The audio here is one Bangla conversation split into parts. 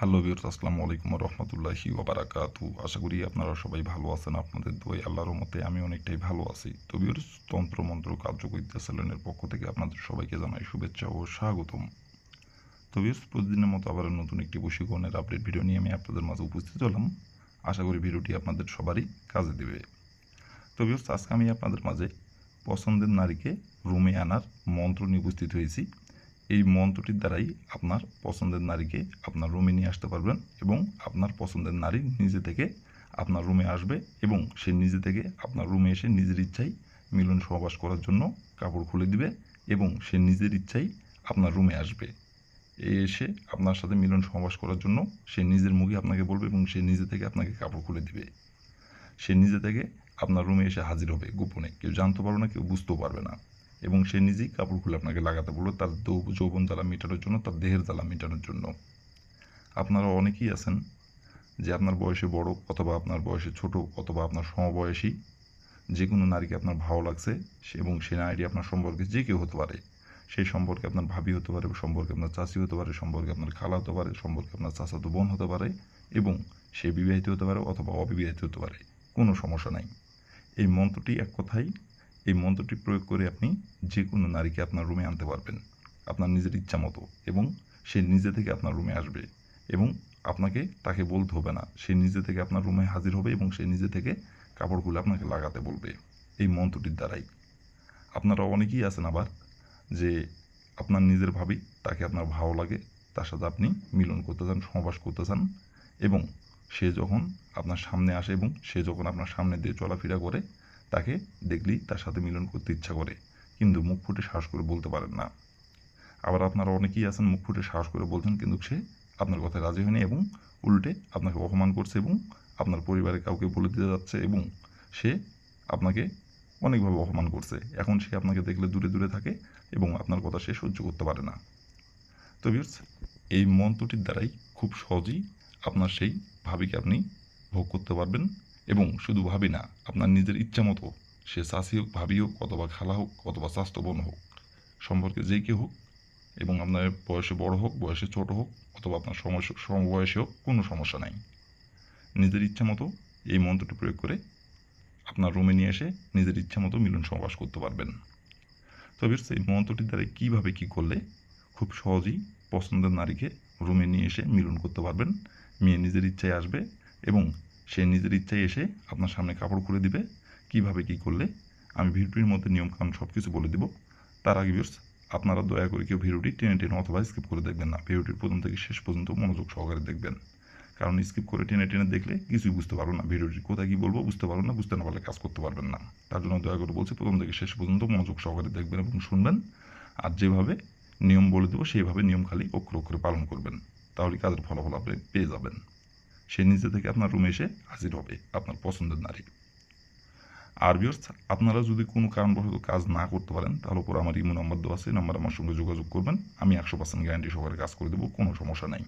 হ্যালো বিয়র্স আসসালামু আলাইকুম রহমতুল্লাহি ওবারাকাতু আশা করি আপনারা সবাই ভালো আছেন, আপনাদের দোয়াই আল্লাহর মতে আমি অনেকটাই ভালো আছি। তো তন্ত্র, মন্ত্র কার্যকরিতা চ্যানেলের পক্ষ থেকে আপনাদের সবাইকে জানাই শুভেচ্ছা ও স্বাগতম। তো বিয়র্স প্রতিদিনের মতো আবার নতুন একটি বশীকরণের আপডেট ভিডিও নিয়ে আমি আপনাদের মাঝে উপস্থিত হলাম। আশা করি ভিডিওটি আপনাদের সবারই কাজে দেবে। তো বিয়র্স আজকে আমি আপনাদের মাঝে পছন্দের নারীকে রুমে আনার মন্ত্র নিয়ে উপস্থিত হয়েছি। এই মন্ত্রটির দ্বারাই আপনার পছন্দের নারীকে আপনার রুমে নিয়ে আসতে পারবেন এবং আপনার পছন্দের নারী নিজে থেকে আপনার রুমে আসবে এবং সে নিজে থেকে আপনার রুমে এসে নিজের ইচ্ছাই মিলন সহবাস করার জন্য কাপড় খুলে দিবে এবং সে নিজের ইচ্ছাই আপনার রুমে আসবে। এ এসে আপনার সাথে মিলন সহবাস করার জন্য সে নিজের মুখে আপনাকে বলবে এবং সে নিজে থেকে আপনাকে কাপড় খুলে দিবে। সে নিজে থেকে আপনার রুমে এসে হাজির হবে গোপনে। কেউ জানতে পারবে না, কেউ বুঝতেও পারবে না। এবং সে নিজেই কাপড় খুলে আপনাকে লাগাতে বলবে তার যৌবন জ্বালা মেটানোর জন্য, তার দেহের জ্বালা মেটানোর জন্য। আপনারা অনেকেই আছেন যে আপনার বয়সে বড় অথবা আপনার বয়সে ছোট অথবা আপনার সমবয়সী, যে কোনো নারীকে আপনার ভালো লাগছে সে- এবং সে নারীটি আপনার সম্পর্কে যে কেউ হতে পারে সেই সম্পর্কে আপনার ভাবি হতে পারে, সম্পর্কে আপনার চাচি হতে পারে, সম্পর্কে আপনার খালা হতে পারে, সম্পর্কে আপনার চাচাতো বোন হতে পারে এবং সে বিবাহিত হতে পারে অথবা অবিবাহিত হতে পারে, কোনো সমস্যা নাই। এই মন্ত্রটি এক কথাই এই মন্ত্রটি প্রয়োগ করে আপনি যে কোনো নারীকে আপনার রুমে আনতে পারবেন। আপনার নিজের ইচ্ছা মতো এবং সে নিজে থেকে আপনার রুমে আসবে এবং আপনাকে তাকে বলতে হবে না। সে নিজে থেকে আপনার রুমে হাজির হবে এবং সে নিজে থেকে কাপড়গুলো আপনাকে লাগাতে বলবে। এই মন্ত্রটির দ্বারাই। আপনারা অনেকেই আছেন আবার যে আপনার নিজের ভাবি, তাকে আপনার ভালো লাগে, তার সাথে আপনি মিলন করতে চান, সহবাস করতে চান এবং সে যখন আপনার সামনে আসে এবং সে যখন আপনার সামনে দিয়ে চলাফেরা করে তাকে দেখলেই তার সাথে মিলন করতে ইচ্ছা করে, কিন্তু মুখ ফুটে সাহস করে বলতে পারেন না। আবার আপনারা অনেকেই আছেন মুখ ফুটে সাহস করে বলছেন, কিন্তু সে আপনার কথায় রাজি হয়নি এবং উল্টে আপনাকে অপমান করছে এবং আপনার পরিবারে কাউকে বলে দিতে যাচ্ছে এবং সে আপনাকে অনেকভাবে অপমান করছে। এখন সে আপনাকে দেখলে দূরে দূরে থাকে এবং আপনার কথা সে সহ্য করতে পারে না। তো ভিউয়ার্স, এই মন্ত্রটির দ্বারাই খুব সহজেই আপনার সেই ভাবিকে আপনি ভোগ করতে পারবেন। এবং শুধু ভাবি না, আপনার নিজের ইচ্ছা মতো সে চাষি হোক, ভাবি হোক, অথবা খালা হোক, অথবা স্বাস্থ্য বোন হোক, সম্পর্কে যে কেউ হোক, এবং আপনার বয়সে বড় হোক, বয়সে ছোট হোক, অথবা আপনার সমস্যা সমবয়সে হোক, কোনো সমস্যা নাই। নিজের ইচ্ছা মতো এই মন্ত্রটি প্রয়োগ করে আপনার রুমে নিয়ে এসে নিজের ইচ্ছা মতো মিলন সমাবাস করতে পারবেন। তবে এই মন্ত্রটির দ্বারা কীভাবে কী করলে খুব সহজেই পছন্দের নারীকে রুমে নিয়ে এসে মিলন করতে পারবেন, মেয়ে নিজের ইচ্ছায় আসবে এবং সে নিজের ইচ্ছায় এসে আপনার সামনে কাপড় খুলে দিবে। কীভাবে কি করলে? আমি ভিডিওটির মধ্যে নিয়মকানুন সব কিছু বলে দিব। তার আগে ভিউয়ার্স আপনারা দয়া করে কেউ ভিডিওটি টেনে টেনে অথবা স্কিপ করে দেখবেন না। ভিডিওটির প্রথম থেকে শেষ পর্যন্ত মনোযোগ সহকারে দেখবেন। কারণ স্কিপ করে টেনে টেনে দেখলে কিছুই বুঝতে পারব না। ভিডিওটি কোথায় কী বলব বুঝতে পারব না, বুঝতে না পারলে কাজ করতে পারবেন না। তার জন্য দয়া করে বলছি, প্রথম থেকে শেষ পর্যন্ত মনোযোগ সহকারে দেখবেন এবং শুনবেন। আর যেভাবে নিয়ম বলে দেবো, সেইভাবে নিয়ম খালি অক্ষর অক্ষরে পালন করবেন। তাহলে কাজের ফলাফল আপনি পেয়ে যাবেন। সে নিজে থেকে আপনার রুমে এসে হাজির হবে, আপনার পছন্দের নারী। আর ভিউয়ার্স আপনারা যদি কোনো কারণবশত কাজ না করতে পারেন, তাহলে উপর আমার ইমো নাম্বার দেওয়া আছে নাম্বার আমার সঙ্গে যোগাযোগ করবেন, আমি একশো পার্সেন্ট গ্যারান্টি সহকারে কাজ করে দেবো, কোনো সমস্যা নাই।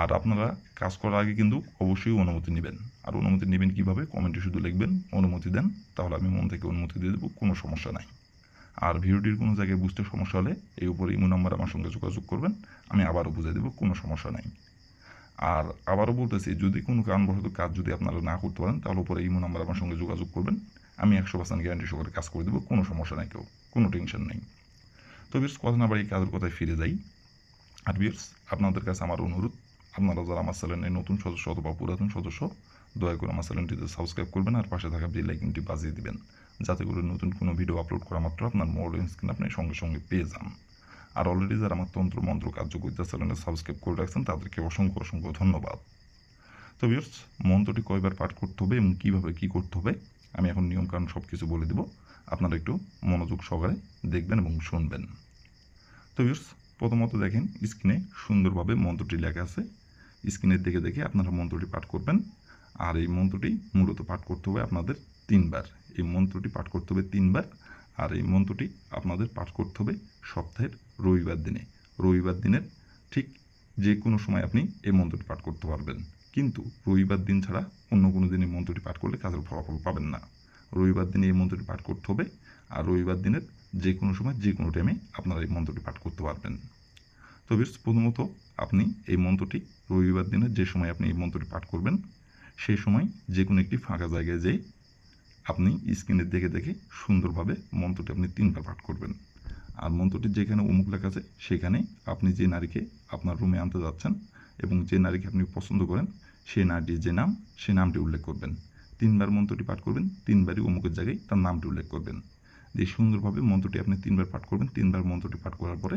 আর আপনারা কাজ করার আগে কিন্তু অবশ্যই অনুমতি নেবেন। আর অনুমতি নেবেন কীভাবে? কমেন্টে শুধু লিখবেন, অনুমতি দেন, তাহলে আমি মন থেকে অনুমতি দিয়ে দেবো, কোনো সমস্যা নাই। আর ভিডিওটির কোনো জায়গায় বুঝতে সমস্যা হলে এই উপরে ইমো নাম্বার আমার সঙ্গে যোগাযোগ করবেন, আমি আবারও বুঝে দেবো, কোনো সমস্যা নাই। আর আবারও বলতেছি, যদি কোনো কারণবশত কাজ যদি আপনারা না করতে পারেন, তাহলে উপরে ইমো নাম্বার আমার সঙ্গে যোগাযোগ করবেন। আমি একশো পার্সেন্ট গ্যারান্টি সহকারে কাজ করে দেবো, কোনো সমস্যা নাই কেউ, কোনো টেনশন নেই। তো বিয়ার্স কথা না বাড়ি কাজের কথায় ফিরে যাই। আর বিয়ার্স আপনাদের কাছে আমার অনুরোধ, আপনারা যারা আমার চ্যানেলের নতুন সদস্য অথবা পুরাতন সদস্য, দয়া করে আমার চ্যানেলটিতে সাবস্ক্রাইব করবেন আর পাশে থাকা বেল আইকনটি বাজিয়ে দিবেন, যাতে করে নতুন কোনো ভিডিও আপলোড করা মাত্র আপনার মোবাইল স্ক্রিন আপনি সঙ্গে সঙ্গে পেয়ে যান। আর অলরেডি যারা আমার তন্ত্র মন্ত্র কার্যকরিতা চ্যানেলে সাবস্ক্রাইব করে রাখছেন, তাদেরকে অসংখ্য অসংখ্য ধন্যবাদ। তো বিয়ার্স মন্ত্রটি কয়বার পাঠ করতে হবে এবং কীভাবে কী করতে হবে, আমি এখন নিয়মকানুন সব কিছু বলে দেবো। আপনারা একটু মনোযোগ সহকারে দেখবেন এবং শুনবেন। তো বিয়ার্স প্রথমত দেখেন, স্ক্রিনে সুন্দরভাবে মন্ত্রটি লেখা আছে। স্ক্রিনের দেখে দেখে আপনারা মন্ত্রটি পাঠ করবেন। আর এই মন্ত্রটি মূলত পাঠ করতে হবে আপনাদের তিনবার। এই মন্ত্রটি পাঠ করতে হবে তিনবার। আর এই মন্ত্রটি আপনাদের পাঠ করতে হবে সপ্তাহের রবিবার দিনে। রবিবার দিনের ঠিক যে কোনো সময় আপনি এই মন্ত্রটি পাঠ করতে পারবেন। কিন্তু রবিবার দিন ছাড়া অন্য কোনো দিন মন্ত্রটি পাঠ করলে কাজের ফলাফল পাবেন না। রবিবার দিনে এই মন্ত্রটি পাঠ করতে হবে আর রবিবার দিনের যে কোনো সময় যে কোনো টাইমে আপনারা এই মন্ত্রটি পাঠ করতে পারবেন। তবে প্রথমত আপনি এই মন্ত্রটি রবিবার দিনে যে সময় আপনি এই মন্ত্রটি পাঠ করবেন, সেই সময় যে কোনো একটি ফাঁকা জায়গায় যেয়ে আপনি স্ক্রিনে দেখে দেখে সুন্দরভাবে মন্ত্রটি আপনি তিনবার পাঠ করবেন। আর মন্ত্রটি যেখানে অমুক লেখা আছে, সেখানে আপনি যে নারীকে আপনার রুমে আনতে যাচ্ছেন এবং যে নারীকে আপনি পছন্দ করেন সেই নারীটির যে নাম সেই নামটি উল্লেখ করবেন। তিনবার মন্ত্রটি পাঠ করবেন, তিনবারই অমুকের জায়গায় তার নামটি উল্লেখ করবেন। দিয়ে সুন্দরভাবে মন্ত্রটি আপনি তিনবার পাঠ করবেন, তিনবার মন্ত্রটি পাঠ করার পরে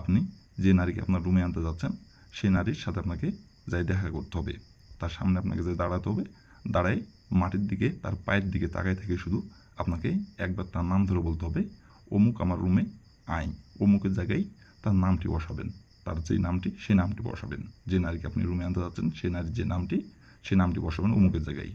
আপনি যে নারীকে আপনার রুমে আনতে যাচ্ছেন সেই নারীর সাথে আপনাকে যাই দেখা করতে হবে। তার সামনে আপনাকে যাই দাঁড়াতে হবে দাঁড়ায় মাটির দিকে, তার পায়ের দিকে তাকায় থেকে শুধু আপনাকে একবার তার নাম ধরে বলতে হবে, অমুক আমার রুমে আই অমুকের জায়গায় তার নামটি বসাবেন। তার যে নামটি, সেই নামটি বসাবেন। যে নারীকে আপনি রুমে আনতে যাচ্ছেন, সেই নারীর যে নামটি, সেই নামটি বসাবেন অমুকের জায়গায়।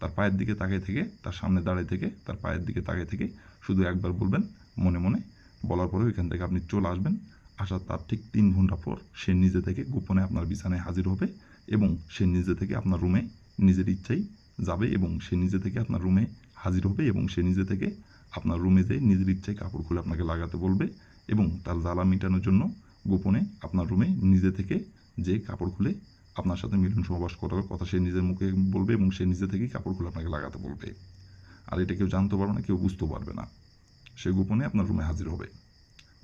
তার পায়ের দিকে তাকিয়ে থেকে, তার সামনে দাঁড়িয়ে থেকে, তার পায়ের দিকে তাকিয়ে থেকে শুধু একবার বলবেন, মনে মনে বলার পরে ওইখান থেকে আপনি চলে আসবেন। আসার তার ঠিক তিন ঘণ্টা পর সে নিজে থেকে গোপনে আপনার বিছানায় হাজির হবে এবং সে নিজে থেকে আপনার রুমে নিজের ইচ্ছাই যাবে এবং সে নিজে থেকে আপনার রুমে হাজির হবে এবং সে নিজে থেকে আপনার রুমে যেয়ে নিজের ইচ্ছায় কাপড় খুলে আপনাকে লাগাতে বলবে এবং তার জ্বালা মেটানোর জন্য গোপনে আপনার রুমে নিজে থেকে যে কাপড় খুলে আপনার সাথে মিলন সহবাস করার কথা সে নিজের মুখে বলবে এবং সে নিজে থেকেই কাপড় খুলে আপনাকে লাগাতে বলবে। আর এটা কেউ জানতে পারবে না, কেউ বুঝতেও পারবে না। সে গোপনে আপনার রুমে হাজির হবে।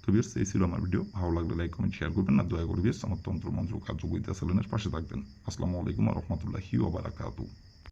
তো বিয়ার্স এই ছিল আমার ভিডিও। ভালো লাগলে লাইক কমেন্ট শেয়ার করবেন না দয়া করে বিয়ার্স আমার তন্ত্র মন্ত্র কার্যকরিতা চ্যানেলের পাশে থাকবেন। আসসালামু আলাইকুম রহমতুল্লাহি ওবারাকাতু